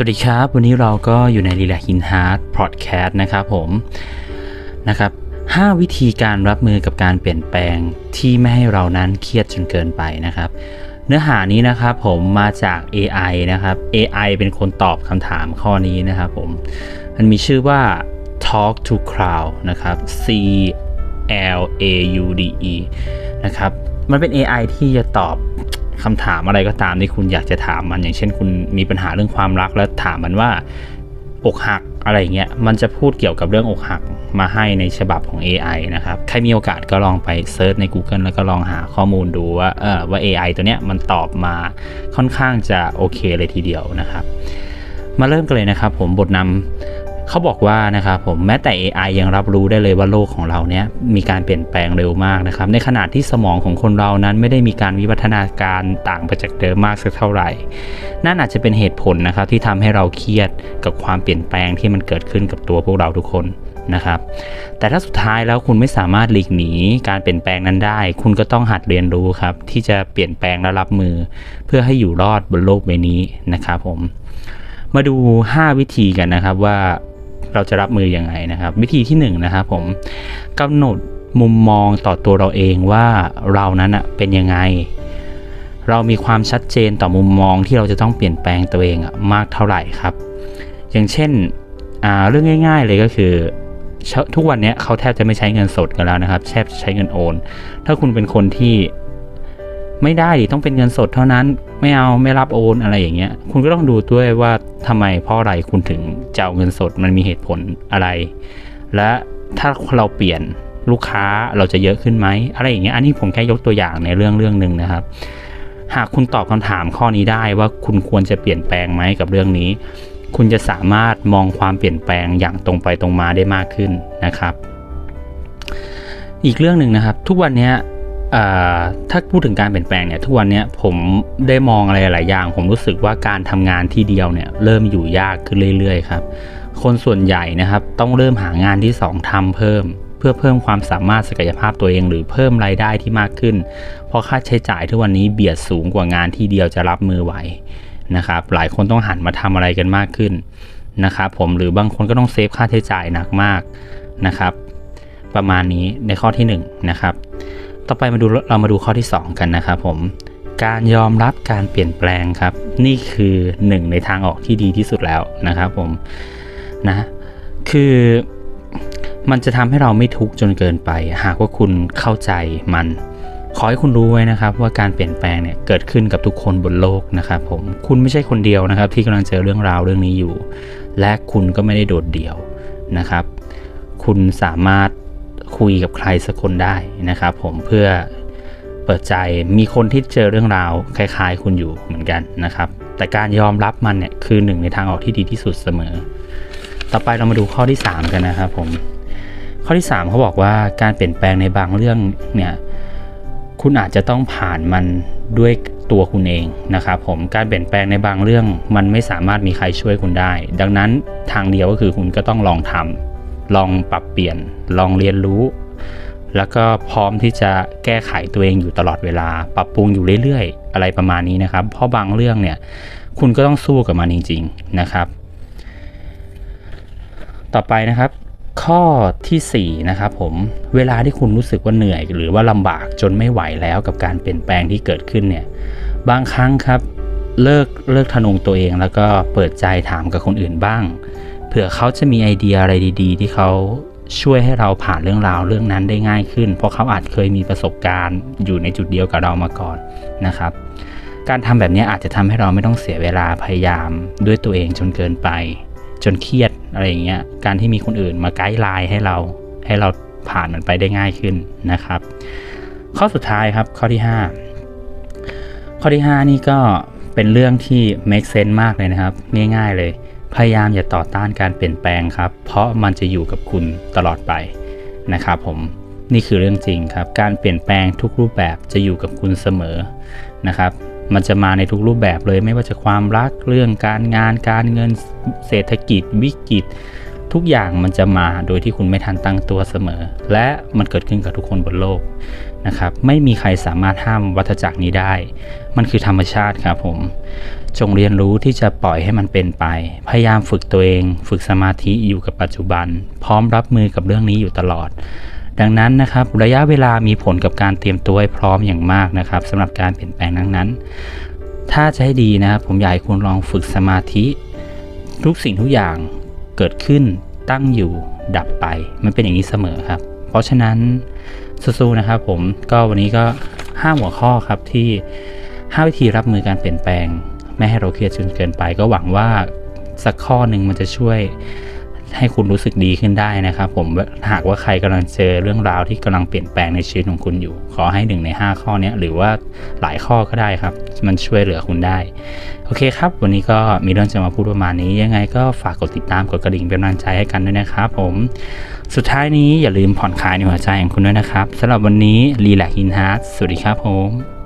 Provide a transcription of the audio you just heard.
สวัสดีครับ วันนี้เราก็อยู่ในรีลกฮินฮาร์ดพอดแคสต์นะครับผมนะครับ 5 วิธีการรับมือกับการเปลี่ยนแปลงที่ไม่ให้เรานั้นเครียดจนเกินไปนะครับ เนื้อหานี้นะครับผมมาจาก AI นะครับ AI เป็นคนตอบคำถามข้อนี้นะครับผม มันมีชื่อว่า Talk to Crowd นะครับ C L A U D E นะครับ มันเป็น AI ที่จะตอบ คำถามอะไรก็ตามที่คุณอยากจะถามมันอย่างเช่น คุณมีปัญหาเรื่องความรักแล้วถามมันว่าอกหักอะไรเงี้ยมันจะพูดเกี่ยวกับเรื่องอกหักมาให้ในฉบับของ AI นะครับ ใครมีโอกาสก็ลองไปเซิร์ชใน Google แล้วก็ลองหาข้อมูลดูว่าเออว่า AI ตัวเนี้ยมันตอบมาค่อนข้างจะโอเคเลยทีเดียวนะครับ มาเริ่มกันเลยนะครับผมบทนำ เขาบอกว่านะครับผมแม้แต่ AI ยังรับรู้ได้เลยว่าโลกของเราเนี้ยมีการเปลี่ยนแปลงเร็วมากนะครับ ในขณะที่สมองของคนเรานั้นไม่ได้มีการวิวัฒนาการต่างไปจากเดิมมากสักเท่าไหร่ นั่นอาจจะเป็นเหตุผลนะครับที่ทำให้เราเครียดกับความเปลี่ยนแปลงที่มันเกิดขึ้นกับตัวพวกเราทุกคนนะครับ แต่ถ้าสุดท้ายแล้วคุณไม่สามารถหลีกหนีการเปลี่ยนแปลงนั้นได้ คุณก็ต้องหัดเรียนรู้ครับ ที่จะเปลี่ยนแปลงและรับมือ เพื่อให้อยู่รอดบนโลกใบนี้นะครับผม มาดู 5 วิธีกันนะครับว่า เราจะรับมืออยังไงนะครับ วิธีที่1นนะครับผมกำหนดมุมมองต่อตัวเราเองว่าเรานั้นอะเป็นยังไง เรามีความชัดเจนต่อมุมมองที่เราจะต้องเปลี่ยนแปลงตัวเองอะมากเท่าไหร่ครับ อย่างเช่นเรื่องง่าย ๆ เลยก็คือทุกวันนี้เขาแทบจะไม่ใช้เงินสดกันแล้วนะครับแทบใช้เงินโอน ถ้าคุณเป็นคนที่ ไม่ได้ดิต้องเป็นเงินสดเท่านั้น ไม่เอาไม่รับโอนอะไรอย่างเงี้ย คุณก็ต้องดูด้วยว่าทำไมเพราะอะไรคุณถึงจะเอาเงินสดมันมีเหตุผลอะไร และถ้าเราเปลี่ยนลูกค้าเราจะเยอะขึ้นไหมอะไรอย่างเงี้ยอันนี้ผมแค่ยกตัวอย่างในเรื่องเรื่องหนึ่งนะครับ หากคุณตอบคำถามข้อนี้ได้ว่าคุณควรจะเปลี่ยนแปลงไหมกับเรื่องนี้ คุณจะสามารถมองความเปลี่ยนแปลงอย่างตรงไปตรงมาได้มากขึ้นนะครับ อีกเรื่องหนึ่งนะครับ ทุกวันนี้ ถ้าพูดถึงการเปลี่ยนแปลงเนี่ยทุกวันนี้ผมได้มองอะไรหลายอย่าง ผมรู้สึกว่าการทำงานที่เดียวเนี่ยเริ่มอยู่ยากขึ้นเรื่อยๆครับ คนส่วนใหญ่นะครับต้องเริ่มหางานที่ 2ทำเพิ่ม เพื่อเพิ่มความสามารถศักยภาพตัวเอง หรือเพิ่มรายได้ที่มากขึ้น เพราะค่าใช้จ่ายทุกวันนี้เบียดสูงกว่างานที่เดียวจะรับมือไหวนะครับหลายคนต้องหันมาทำอะไรกันมากขึ้นนะครับผมหรือบางคนก็ต้องเซฟค่าใช้จ่ายหนักมากนะครับประมาณนี้ในข้อที่1นนะครับ ต่อไปมาดูเรามาดูข้อที่ 2 กันนะครับผม การยอมรับการเปลี่ยนแปลงครับ นี่คือหนึ่งในทางออกที่ดีที่สุดแล้วนะครับผมนะคือมันจะทำให้เราไม่ทุกข์จนเกินไป หากว่าคุณเข้าใจมัน ขอให้คุณรู้ไว้นะครับ ว่าการเปลี่ยนแปลงเนี่ยเกิดขึ้นกับทุกคนบนโลกนะครับผมคุณไม่ใช่คนเดียวนะครับ ที่กำลังเจอเรื่องราวเรื่องนี้อยู่ และคุณก็ไม่ได้โดดเดี่ยวนะครับ คุณสามารถ คุยกับใครสักคนได้นะครับ ผมเพื่อเปิดใจมีคนที่เจอเรื่องราวคล้าย ๆ คุณอยู่เหมือนกันนะครับ แต่การยอมรับมันเนี่ยคือหนึ่งในทางออกที่ดีที่สุดเสมอ ต่อไปเรามาดูข้อที่ 3 กันนะครับผมข้อที่ 3เขาบอกว่าการเปลี่ยนแปลงในบางเรื่องเนี่ยคุณอาจจะต้องผ่านมันด้วยตัวคุณเองนะครับผมการเปลี่ยนแปลงในบางเรื่องมันไม่สามารถมีใครช่วยคุณได้ ดังนั้นทางเดียวก็คือคุณก็ต้องลองทำ ลองปรับเปลี่ยน ลองเรียนรู้ แล้วก็พร้อมที่จะแก้ไขตัวเองอยู่ตลอดเวลา ปรับปรุงอยู่เรื่อยๆ อะไรประมาณนี้นะครับ เพราะบางเรื่องเนี่ย คุณก็ต้องสู้กับมันจริง ๆนะครับ ต่อไปนะครับ ข้อที่4นะครับผม เวลาที่คุณรู้สึกว่าเหนื่อย หรือว่าลำบากจนไม่ไหวแล้วกับการเปลี่ยนแปลงที่เกิดขึ้นเนี่ย บางครั้งครับเลิกเลิกทะนงตัวเองแล้วก็เปิดใจถามกับคนอื่นบ้าง ผื่อเขาจะมีไอเดียอะไรดีๆ ที่เขาช่วยให้เราผ่านเรื่องราวเรื่องนั้นได้ง่ายขึ้น เพราะเขาอาจเคยมีประสบการณ์อยู่ในจุดเดียวกับเรามาก่อนนะครับ การทำแบบนี้อาจจะทำให้เราไม่ต้องเสียเวลาพยายามด้วยตัวเองจนเกินไป จนเครียดอะไรอย่างเงี้ยการที่มีคนอื่นมาไกด์ไลน์ให้เราให้เราผ่านมันไปได้ง่ายขึ้นนะครับ ข้อสุดท้ายครับข้อที่ 5 ข้อที่ 5 นี่ก็ เป็นเรื่องที่ make sense มากเลยนะครับ ง่ายๆเลย พยายามอย่าต่อต้านการเปลี่ยนแปลงครับ เพราะมันจะอยู่กับคุณตลอดไปนะครับผมนี่คือเรื่องจริงครับ การเปลี่ยนแปลงทุกรูปแบบจะอยู่กับคุณเสมอนะครับ มันจะมาในทุกรูปแบบเลยไม่ว่าจะความรักเรื่องการงานการเงินเศรษฐกิจวิกฤต ทุกอย่างมันจะมาโดยที่คุณไม่ทันตั้งตัวเสมอ และมันเกิดขึ้นกับทุกคนบนโลกนะครับ ไม่มีใครสามารถห้ามวัฏจักรนี้ได้ มันคือธรรมชาติครับผม จงเรียนรู้ที่จะปล่อยให้มันเป็นไป พยายามฝึกตัวเอง ฝึกสมาธิอยู่กับปัจจุบัน พร้อมรับมือกับเรื่องนี้อยู่ตลอด ดังนั้นนะครับ ระยะเวลามีผลกับการเตรียมตัวให้พร้อมอย่างมากนะครับสำหรับการเปลี่ยนแปลงนั้น ถ้าจะให้ดีนะครับผมอยากให้คุณลองฝึกสมาธิ ทุกสิ่งทุกอย่าง เกิดขึ้นตั้งอยู่ดับไป มันเป็นอย่างนี้เสมอครับ เพราะฉะนั้นสู้ๆนะครับผมก็วันนี้ก็ห้าหัวข้อครับที่ 5 วิธีรับมือการเปลี่ยนแปลง ไม่ให้เราเครียดจนเกินไป ก็หวังว่าสักข้อหนึ่งมันจะช่วย ให้คุณรู้สึกดีขึ้นได้นะครับผมหากว่าใครกำลังเจอเรื่องราวที่กำลังเปลี่ยนแปลงในชีวิตของคุณอยู่ ขอให้หนึ่งใน 5 ข้อนี้หรือว่าหลายข้อก็ได้ครับ มันช่วยเหลือคุณได้ โอเคครับ วันนี้ก็มีเรื่องจะมาพูดประมาณนี้ ยังไงก็ฝากกดติดตามกดกระดิ่งเป็นกำลังใจให้กันด้วยนะครับผมสุดท้ายนี้อย่าลืมผ่อนคลายในหัวใจของคุณด้วยนะครับสำหรับวันนี้รีแลกอินฮาร์สวัสดีครับผม